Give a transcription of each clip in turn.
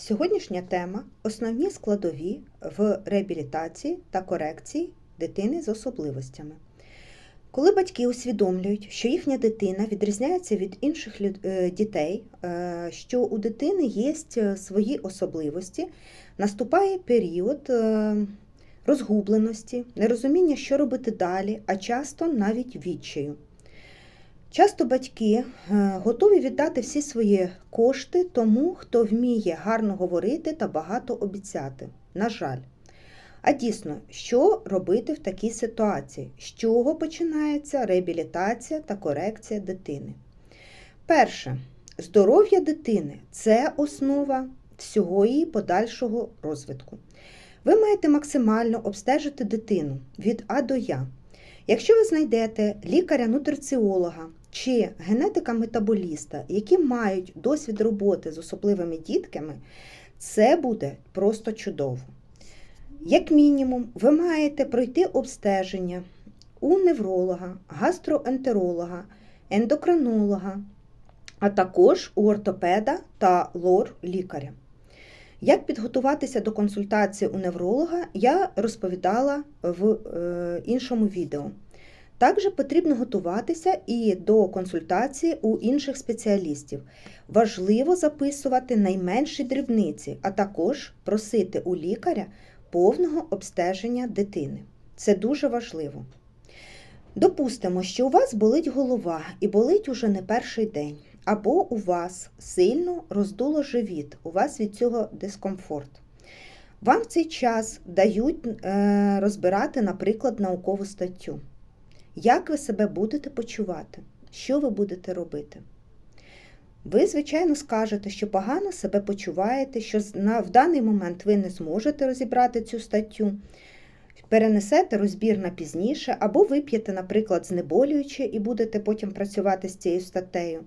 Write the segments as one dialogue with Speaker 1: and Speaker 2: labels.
Speaker 1: Сьогоднішня тема основні складові в реабілітації та корекції дитини з особливостями. Коли батьки усвідомлюють, що їхня дитина відрізняється від інших е, дітей, е, що у дитини є свої особливості, наступає період е, розгубленості, нерозуміння, що робити далі, а часто навіть відчаю. Часто батьки е, готові віддати всі свої кошти тому, хто вміє гарно говорити та багато обіцяти. На жаль. А дійсно, що робити в такій ситуації? З чого починається реабілітація та корекція дитини? Перше, здоров'я дитини це основа всього її подальшого розвитку. Ви маєте максимально обстежити дитину від А до Я. Якщо ви знайдете лікаря-нутриціолога чи генетика-метаболіста, які мають досвід роботи з особливими дітками, це буде просто чудово. Як мінімум, ви маєте пройти обстеження у невролога, гастроентеролога, ендокринолога, а також у ортопеда та лор-лікаря. Як підготуватися до консультації у невролога, я розповідала в е, іншому відео. Також потрібно готуватися і до консультації у інших спеціалістів. Важливо записувати найменші дрібниці, а також просити у лікаря повного обстеження дитини. Це дуже важливо. Допустимо, що у вас болить голова і болить уже не перший день, або у вас сильно роздуло живіт, у вас від цього дискомфорт. Вам в цей час дають е, розбирати, наприклад, наукову статтю. Як ви себе будете почувати? Що ви будете робити? Ви, звичайно, скажете, що погано себе почуваєте, що в даний момент ви не зможете розібрати цю статтю, перенесете розбір на пізніше, або вип'єте, наприклад, знеболююче і будете потім працювати з цією статтею.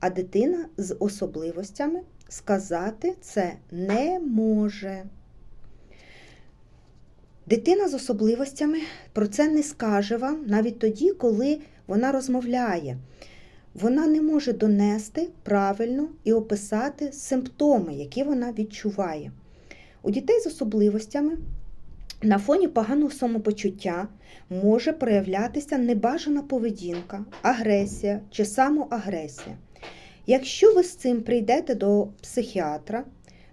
Speaker 1: А дитина з особливостями сказати це не може. Дитина з особливостями про це не скаже вам навіть тоді, коли вона розмовляє. Вона не може донести правильно і описати симптоми, які вона відчуває. У дітей з особливостями на фоні поганого самопочуття може проявлятися небажана поведінка, агресія чи самоагресія. Якщо ви з цим прийдете до психіатра,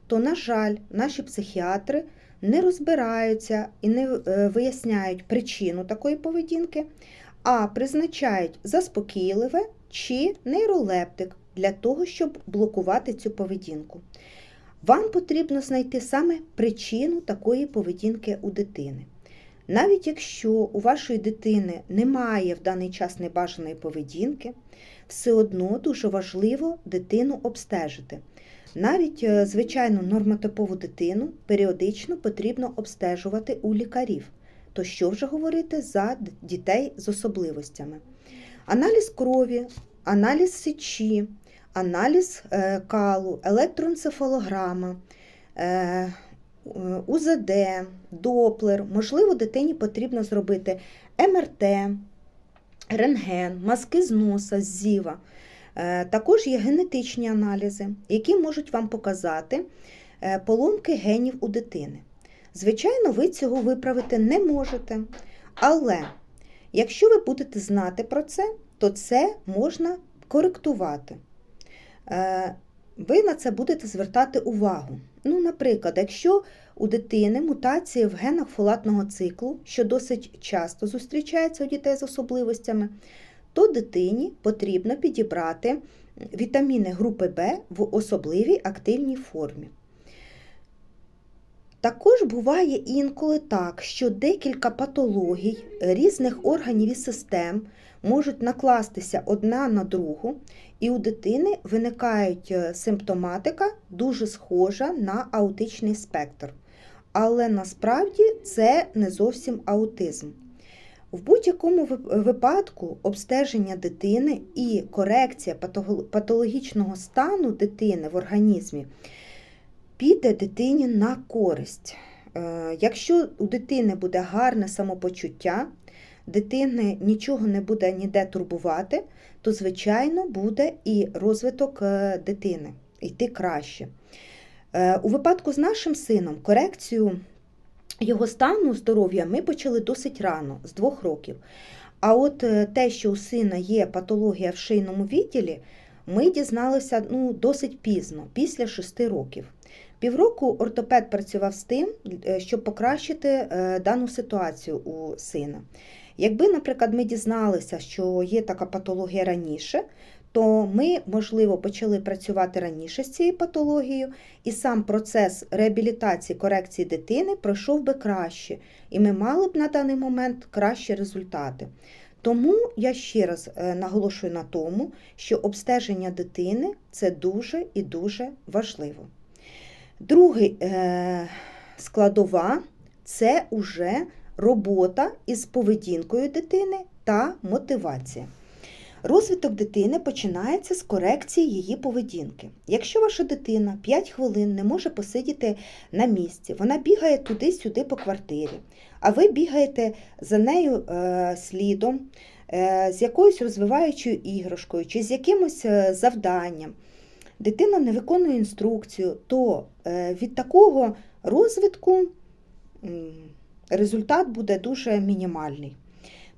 Speaker 1: то, на жаль, наші психіатри не розбираються і не виясняють причину такої поведінки, а призначають заспокійливе чи нейролептик для того, щоб блокувати цю поведінку. Вам потрібно знайти саме причину такої поведінки у дитини. Навіть якщо у вашої дитини немає в даний час небажаної поведінки, все одно дуже важливо дитину обстежити. Навіть е, звичайну нормотипову дитину періодично потрібно обстежувати у лікарів. То що вже говорити за дітей з особливостями? Аналіз крові, аналіз сечі, аналіз е, калу, електроенцефалограма, е, УЗД, Доплер. Можливо, дитині потрібно зробити МРТ, рентген, мазки з носа, зіва. Е, Також є генетичні аналізи, які можуть вам показати поломки генів у дитини. Звичайно, ви цього виправити не можете. Але якщо ви будете знати про це, то це можна коректувати. Ви на це будете звертати увагу. Ну, Наприклад, якщо у дитини мутації в генах фолатного циклу, що досить часто зустрічається у дітей з особливостями, то дитині потрібно підібрати вітаміни групи В в особливій активній формі. Також буває інколи так, що декілька патологій різних органів і систем можуть накластися одна на другу, і у дитини виникають симптоматика дуже схожа на аутичний спектр. Але насправді це не зовсім аутизм. В будь-якому випадку обстеження дитини і корекція патологічного стану дитини в організмі піде дитині на користь. Якщо у дитини буде гарне самопочуття, дитини нічого не буде ніде турбувати, то, звичайно, буде і розвиток дитини йти краще. Е, У випадку з нашим сином корекцію його стану здоров'я ми почали досить рано, з двох років. А от е, те, що у сина є патологія в шийному відділі, ми дізналися ну, досить пізно, після шести років. Півроку ортопед працював з тим, е, щоб покращити е, дану ситуацію у сина. Якби, наприклад, ми дізналися, що є така патологія раніше, то ми, можливо, почали працювати раніше з цією патологією, і сам процес реабілітації корекції дитини пройшов би краще, і ми мали б на даний момент кращі результати. Тому я ще раз е, наголошую на тому, що обстеження дитини це дуже і дуже важливо. Другий е, складова це уже робота із поведінкою дитини та мотивація. Розвиток дитини починається з корекції її поведінки. Якщо ваша дитина 5 хвилин не може посидіти на місці, вона бігає туди-сюди по квартирі, а ви бігаєте за нею е, слідом, е, з якоюсь розвиваючою іграшкою чи з якимось е, завданням, дитина не виконує інструкцію, то від такого розвитку результат буде дуже мінімальний.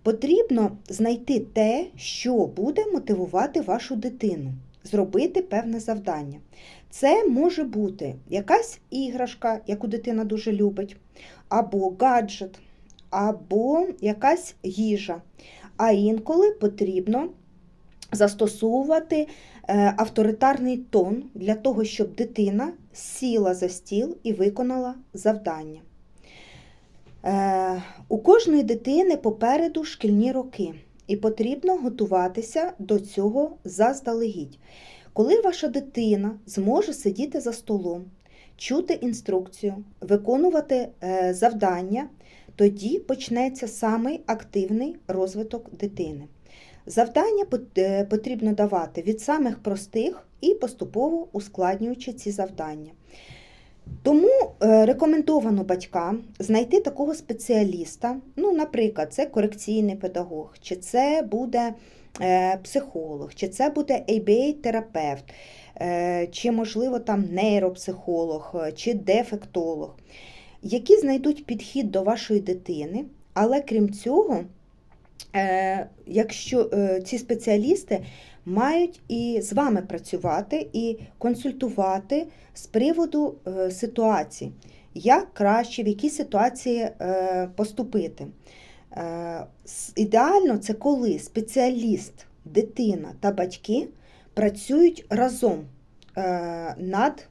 Speaker 1: Потрібно знайти те, що буде мотивувати вашу дитину, зробити певне завдання. Це може бути якась іграшка, яку дитина дуже любить, або гаджет, або якась їжа. А інколи потрібно застосовувати е, авторитарний тон для того, щоб дитина сіла за стіл і виконала завдання. Е, У кожної дитини попереду шкільні роки, і потрібно готуватися до цього заздалегідь. Коли ваша дитина зможе сидіти за столом, чути інструкцію, виконувати е, завдання, тоді почнеться самий активний розвиток дитини. Завдання е, потрібно давати від самих простих і поступово ускладнюючи ці завдання. Тому е, рекомендовано батькам знайти такого спеціаліста, ну, наприклад, це корекційний педагог, чи це буде е, психолог, чи це буде ABA-терапевт, е, чи, можливо, там нейропсихолог, чи дефектолог, які знайдуть підхід до вашої дитини, але крім цього, якщо ці спеціалісти мають і з вами працювати і консультувати з приводу е, ситуації, як краще, в якій ситуації е, поступити. Е, Ідеально це коли спеціаліст, дитина та батьки працюють разом над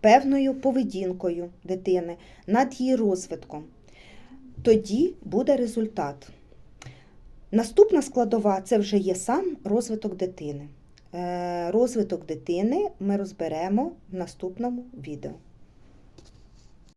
Speaker 1: певною поведінкою дитини, над її розвитком. Тоді буде результат. Наступна складова це вже є сам розвиток дитини. Е, Розвиток дитини ми розберемо в наступному відео.